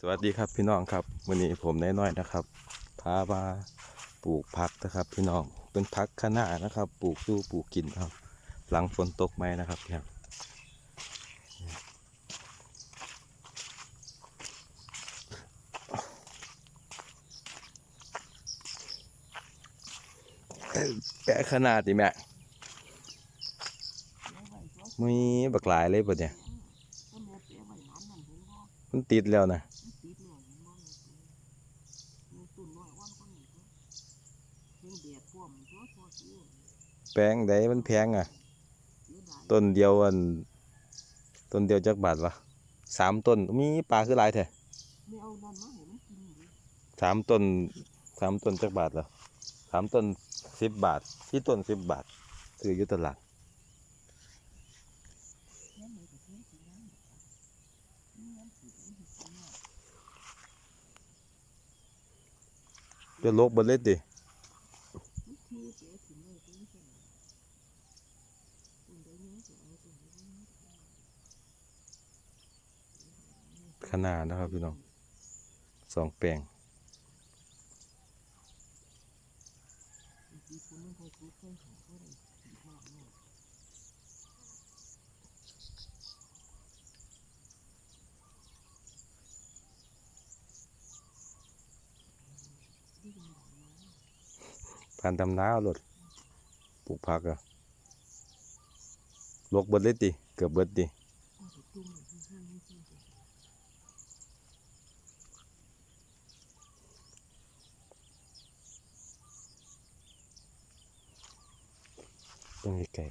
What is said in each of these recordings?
สวัสดีครับพี่น้องครับวันนี้ผมน้อยๆนะครับพามาปลูกผักนะครับ พี่น้องเป็นผักคะน้านะครับ ปลูกดูปลูกกินครับ หลังฝนตกไหมนะครับเนี่ยแปะขนาดดิแม่มีบักหลายเลยปะเนี่ยมันติดแล้วนะ แปลงใดมันแพงอะ ต้นเดียวอัน ต้นเดียวจักบาทวะสามต้น มีปลาคือหลายแท้ไม่เอานั่นมาให้มันกินดิสามต้นสามต้นจักบาทเหรอสามต้นสิบบาทที่ต้นสิบบาทซื้ออยู่ตลาดแม่ไหลักจะลกเบดเล็ดดิ มันทีเสียถึงเลยก็ไม่ใช่หรอคนใดนี้จะเอาตัวนี้ ขนาดนะครับพี่น้องสองแปลงการื่องของเขาเลยสิมากเลยผ่านตำน้าเอารถปลูกผักอะลกเบดเล็ดดิเกือบเบิดดิ เอาไปจุ่มไว้ข้างๆนี่สิ ต้องไกล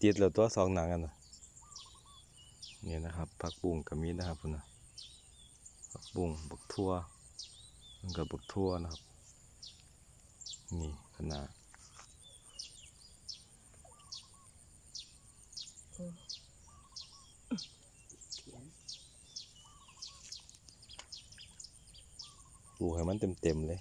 ติดแล้วตัวสองหนังกันนะนี่นะครับผักบุ้งกับมีนะครับพุ่นนะผักบุ้งบักทั่วกับบักทั่วนะครับ นี่ขนาดป ลูกให้มันเต็มๆเลย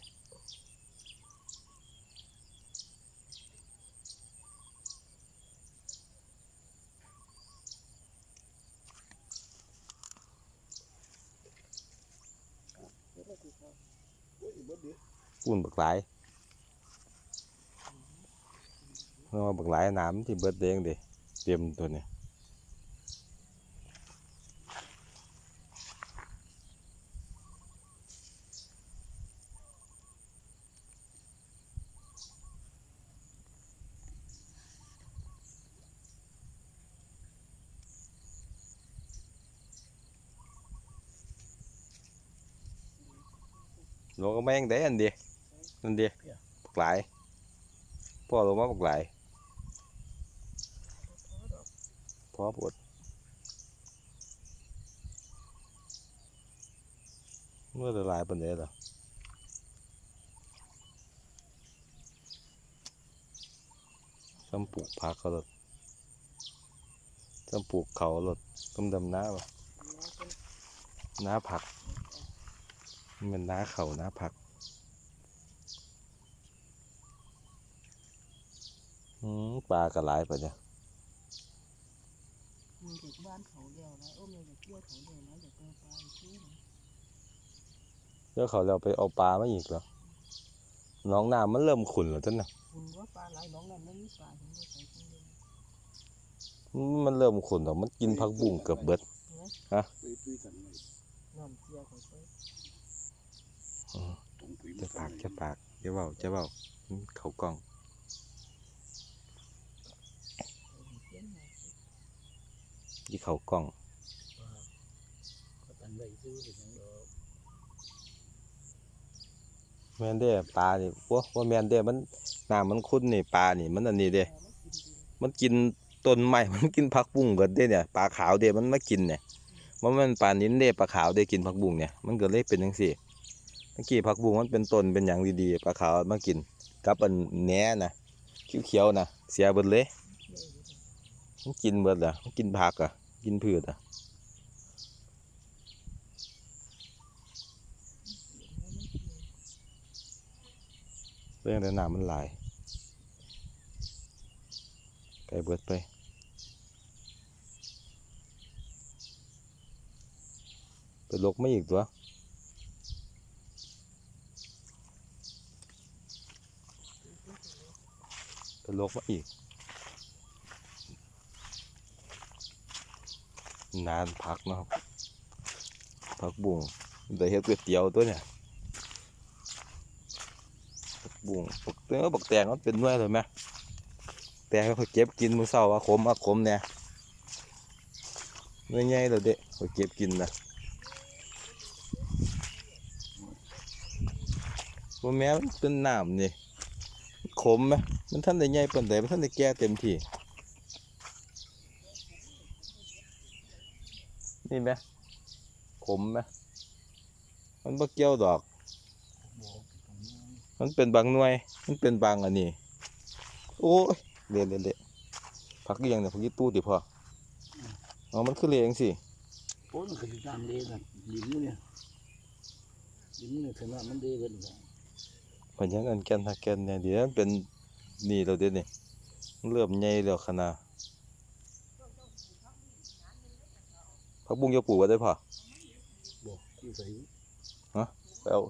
ปูนบักหลายเพราะว่าบักหลายน้ำที่เบิดเด้งเดิเต็มตัวนี้ โลก็แม่งได้อันเดียอันเดียบักหลายพ่อลงมาบักหลายพ่อปวดเมื่อละลายปันเดียเหรอซ้ำปลูกผักเขาหลดซ้ำปลูกเขาหลดต้มดำน้าบ่น้าผัก มันเป็นน้าเขาน้าผักอืมปลากระไรปะเนี่ยมีเด็กบ้านเขาเดียวนะโอ้มีเด็กเที่ยวเขาเดียวนะอย่าเกินไปช่วยนะเดี๋ยวเขาเราไปเอาปลามาอีกเหรอน้องน้ำมันเริ่มขุ่นแล้วจ้ะนะคุณว่าปลาไหลน้องนั่นไม่มีปลาเห็นว่าใส่ถุงเดียวอืมมันเริ่มขุ่นแล้วมันกินผักบุ้งเกือบเบิดนอนเสียเขาไป จะปากจะปากจะเบาจะเบาเขากล้องที่เขากล้องก็ตันเป็นยังดอกแม่นเด้ปลานี่พวกว่าแมนเด้มันน้ำมันขุ่นนี่ปลานี่มันอันนี้เด้มันกินต้นไม้มันกินผักบุ้งเบิดเด้เนี่ยปลาขาวเด้มันมากินเนี่ยมันมันปลานิ้นเด้ปลาขาวเด้กินผักบุ้งเนี่ยมันก็เลยเป็นจังซี่ เมื่อกี้ผักบุ้งมันเป็นต้นเป็นอย่างดีๆปลาขาวมากินกับอันแหนนะเขียวๆนะเสียเบิดเลยมันกินเบิดอะมันกินผักอะ กินพืชอะเรื่องแต่น้ำมันหลายไก่เบิดไปไปลกไม่อีกตัวไป ลกมาอีก นานพักนะครับพักบุ้งได้เฮ็ดก๋วยเตี๋ยวตัวเนี่ยพักบุ้งปักเนื้อปักแตงมันเป็นหน่วยเลยไหมแตงเขาเก็บกินมือเช้าว่าขมว่าขมเนี่ยหน่วยใหญ่เลยเด็กเขาเก็บกินนะว่าแม้เป็นน้ำนี่ ขมไหมมันท่านได้ใหญ่ปานใดมันท่านได้แก่เต็มที่นี่ไหมขมไหมมันบ่เกี่ยวดอก มันเป็นบางหน่วย มันเป็นบางอันนี้ โอ้ยเละเละเละผักเลี้ยงเนี่ยผักยี่ตู้ติพออ๋อมันคือเลี้ยงสิโอ้ยมันคือตามเดกันดินเนี่ยดินเนี่ยขนาดมันเดกันเลย มันยังอันแกนทักแกนเนี่ยเดี๋ยวมันเป็นนี่เราเดี๋ยวนี้มันเริ่มใหญ่แล้วขนาดผักบุ้งจะปลูกไว้ได้พอบอกที่ใส่ไปเอา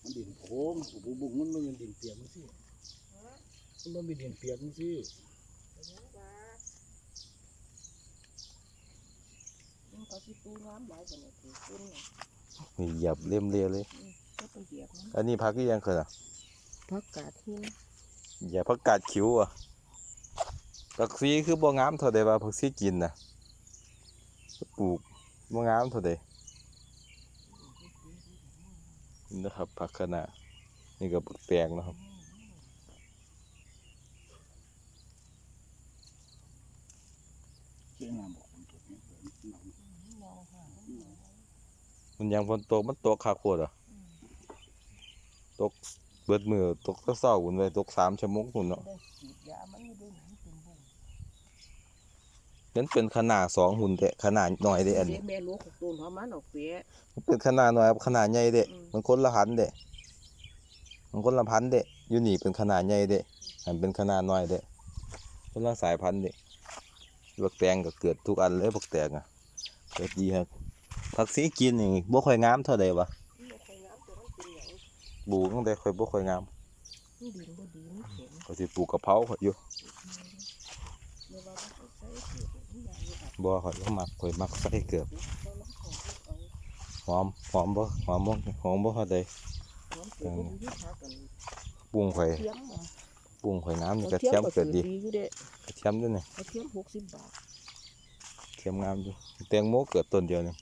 มันดินโค้งบุบุกมันไม่เป็นดินเปียกมันสิมันไม่เป็นดินเปียกมันสิมันก็สิปูน้ำหลายกว่านี้ถือปูเนี่ย นี่เหยียบเล่มเลียเลย ก็ต้องเหยียบมันอันนี้ผักที่ยังเคยอะพักกาดหินอย่าผักกาดขิวอะผักซีคือบ่งามเท่าใดว่าผักซีกินน่ะปลูกบ่งามเท่าใดนี่นะครับผักคะน้านี่ก็ผักแตงนะครับเกี่ยงน้ำบอกมันถูกเนี่ยน้ำมองหา มันยังฝนตกมันตกคักโคตรอะตกเบิดมือตกตั้งเช้าหุ่นไว้ตกสามชั่วโมงหุ่นเนาะได้ฉีดยามันอยู่ด้วยหนังเป็นบุ้งนั้นเป็นขนาดสองหุ่นแต่ขนาดน้อยเด้อันนี้แม่ลูกของตูนหัวมันออกเปีย มันเป็นขนาดน้อยกับขนาดใหญ่เด้อืม มันคนละพันเด้มันคนละพันเด้อยู่นี่เป็นขนาดใหญ่เด้อันเป็นขนาดน้อยเด้คนละสายพันธุ์เด้บักแตงก็เกิดทุกอันเลยบักแตงอะเกิดดีครับ ผักสีกินนี่บ่ค่อยงามเท่าใดวะมันบ่ค่อยงามแต่มันเป็นหยังปลูกตั้งแต่ค่อยบ่ค่อยงามมันดินบ่ดีมันแข็งก็สิปลูกกะเพราข้อยอยู่เดี๋ยวว่ามันใส่เกลือมันอย่างนี้แบบบ่ข่อยบ่มักข่อยมักใส่เกือบเราลองของเอาหอมหอมบ่หอมบ่หอมบ่เท่าใดหอมเกลือบ่ดีพากันปรุงข่อยเทียมมาปรุงข่อยงามนี่กระเทีเทียมก็เกิดดีอยู่เด้กระเทียมด้วยนี่กระเทียม60บาทเทียมงามอยู่แตงโมเกิดต้นเดียวนึง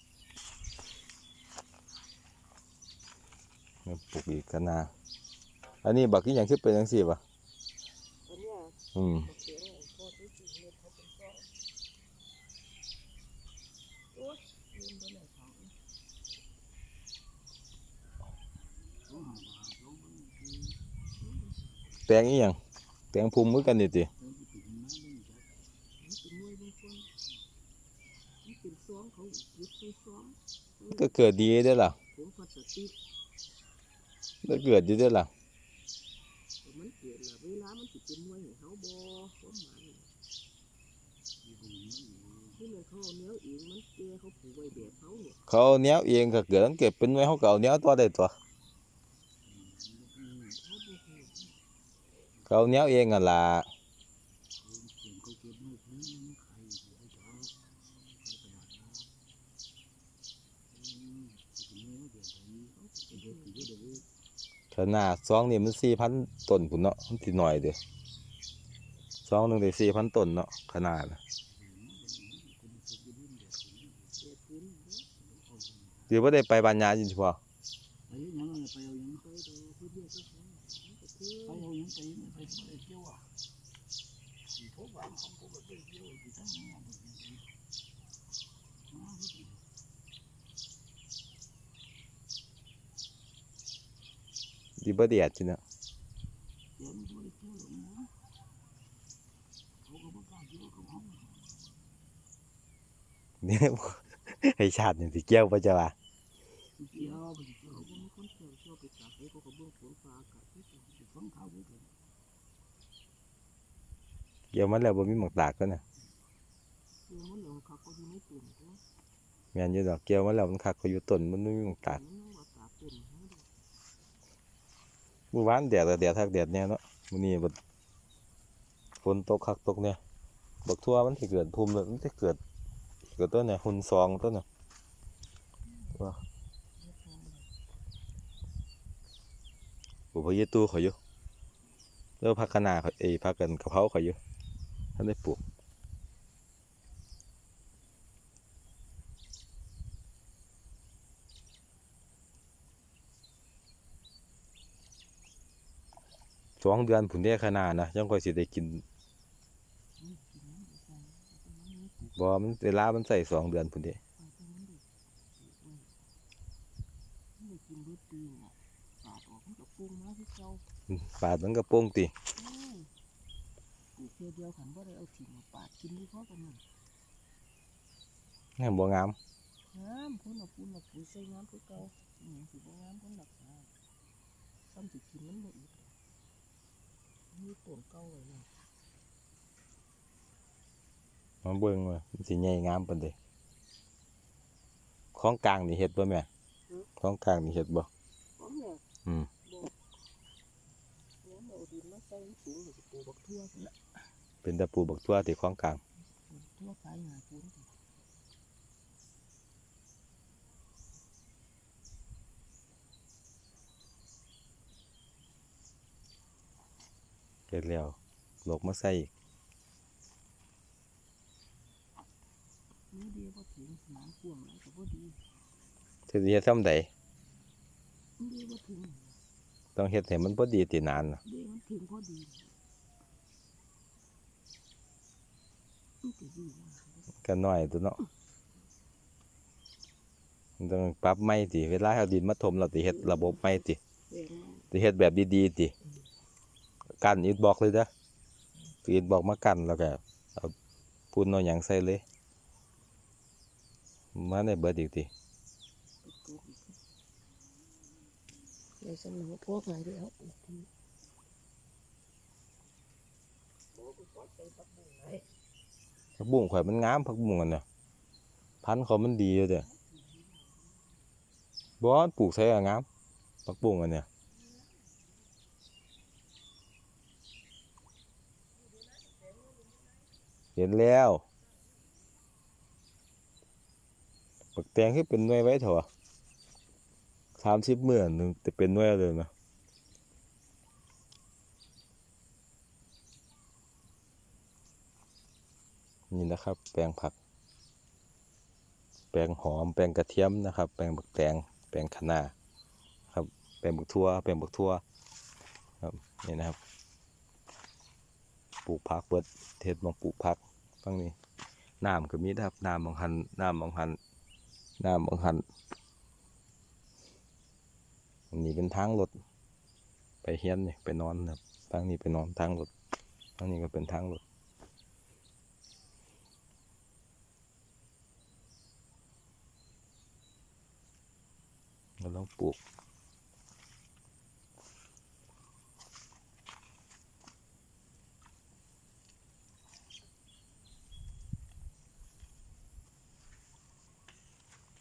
ปลูกอีกกันนาอันนี้บักอีหยังคือเป็นจังซี่บ่ะอันเนี้ยอืมบักเขียงพอที่สิเม็ดเขาเป็นซองโอ๊ยลืมไปไหนของแตงอีหยังแตงภูมิมือกันนี่ติมันเป็นมวยบางคนมันเป็นซองเขายึดใส่ซองก็เกิดดีเด้อล่ะผมพลาสติก ก็เกิดอยู่เด้อล่ะแต่มันเกิดละเวลามันสิเป็นมวยให้เขาบ่ผมหมายที่มันเขาเอาเนื้อเองมันแก่เขาผูกไว้แบบเขาเนี่ยเขาเอาแนวเองก็เกิดมันเก็บเป็นไว้เขาก็เอาแนวต่อได้ตัวเขาบ่ฮู้เขาเอาแนวเองอะล่ะ เขาเก็บไม่ถึงใครอยู่ให้เจ้าไปตลาดนะอืมถึงเนื้อเดี๋ยวนี้เดี๋ยวเขนาดซองนี่มัน4,000ต้นพุ่นเนาะมันสิน้อยเด้อซองหนึ่งได้4,000ต้นเนาะขนาดน่ะแก่พื้นเด้อเดี๋ยวบ่ได้ไปบ้านยาจิเฉพาะไปยังไงไปเอายังไปดอกพื้นเดียวก็พอมันก็คือ ไปเอายังไปยังไปไปเที่ยวอะสีโพบางของผมก็ไปเที่ยว ที่ทั้งนั้นดีบ่แดดจิเนาะเดี๋ยวมันไปเที่ยวหลงนะเขาก็ไม่กล้าเที่ยวกับเขาเนี่ยให้ชาตินี่สิเกี่ยวบ่จ้ะว่าเที่ยวว่าไปเจอเขาบ่มีคนเที่ยวเที่ยวไปตากให้เขาก็เบิ่งฝนฟ้าอากาศที่สุดสิฟังข่าวด้วยกันเกี่ยวมันแล้วบ่มีหมากตากก็น่ะคือมันเหลืองเขาก็อยู่ในตุ่มก็แม่นอยู่ดอกเกี่ยวมันแล้วมันคักเขาอยู่ต้นมันบ่มีหมากตากมันยังว่าตากเป็นให้ดู เมื่อวานแดดก็แดดทักแดดแน่เนาะมื้อนี้บ่ฝนตกคักตกเนี่ยบักทั่วมันสิเกิดภูมิเลยมันสิเกิดเกิดต้นเนี่ยหุ่นซองต้นน่ะว่าบ่พอยตู้เขาอยู่แล้วพักคะน้าเขาเอพักกันกะเพราเขาอยู่ท่านได้ปลูก สองเดือนผุนได้คะน้านะจังค่อยสิได้กินนี่กินมันไปใส่แล้วก็มันมีปลูกบ่มันเวลามันใส่สองเดือนผุนเด้ไปแต่มันได้ป่าดมันกรุงมาคือเก่าปาดมันก็โปงตีเดียวขันบ่ได้เอาถิ่นมาปาดกินดีพอกันนั่นงามบ่งามงามคนเอาปูนเอาปุ๋ยใส่งามคือเก่าอหยังสิบ่งามคนรักซ้ำสิกินมันบ่อีก มีต้นเก่าไว้แล้วมาเบิ่งว่ามันสิใหญ่งามปานใดของกลางนี่เฮ็ดบ่แม่ของกลางนี่เฮ็ดบ่พร้อมแล้วอืมบ่แล้วเอาดินมาใส่สูงก็สิปลูกบักทั่วพุ่นละเป็นตะปูบักทั่วที่ของกลางปลูกทั่วขายหาปูน พุ่นเฮ็ดแล้วโลกมาใส่อีกนี่เดียวบ่ถึงน้ำท่วมแล้วก็บ่ดีเธอสิเฮ็ดซำใดมันดีบ่ถึงต้องเฮ็ดให้มันพอดีตินานน่ะดีมันถึงพอดีมันก็ดีว่าก็น้อยตัวเนาะมันต้องปรับใหม่ติเวลาเอาดินมาถมเราสิเฮ็ดระบบใหม่ติแรงมากสิเฮ็ดแบบดีๆติ กันอิฐบล็อกเลยเด้อถืออิฐบล็อกมากันแล้วก็เอาปูนเอาหยังใส่เลย มาได้เบิดอีกติไปปลูกอีกเลยสนุกพวกไหนได้เอาปลูกทีบอกกูขอใส่ผักบุ้งไหนผักบุ้งข่อยมันงามผักบุ้งอันน่ะพันธุ์เขามันดีอยู่เด้อบ่ปลูกใส่อะงามผักบุ้งอันเนี้ย ห็นแล้วปักแตงคือเป็นหน่วยไว้เถอะสามสิบมื่นหนึ่งแต่เป็นหน่วยเลยนะนี่นะครับ แปลงผัก แปลงหอม แปลงกระเทียมนะครับ แปลงบักแตง แปลงคะน้าครับ แปลงบักทั่ว แปลงบักทั่วครับนี่นะครับ ปลูกผักเปิดเทศมองปลูกผัก ฟังนี้น้ำก็มีนะครับน้ำบางหันน้ำบางหันน้ำบางหันอันนี้เป็นทางรถไปเฮียนนี่ไปนอนนะครับทางนี้ไปนอนทางรถทางนี้ก็เป็นทางรถเราต้องปลูก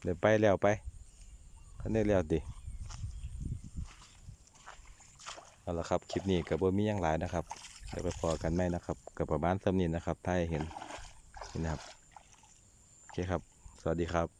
ดี๋ยวไปแล้วไปคันนี้แล้วดิเอาละครับคลิปนี้กับบ่มียังหลายนะครับเดี๋ยวไปพอกันไหมนะครับ กับประมาณสำนี้นะครับถ้าเห็นนะครับโอเคครับ สวัสดีครับ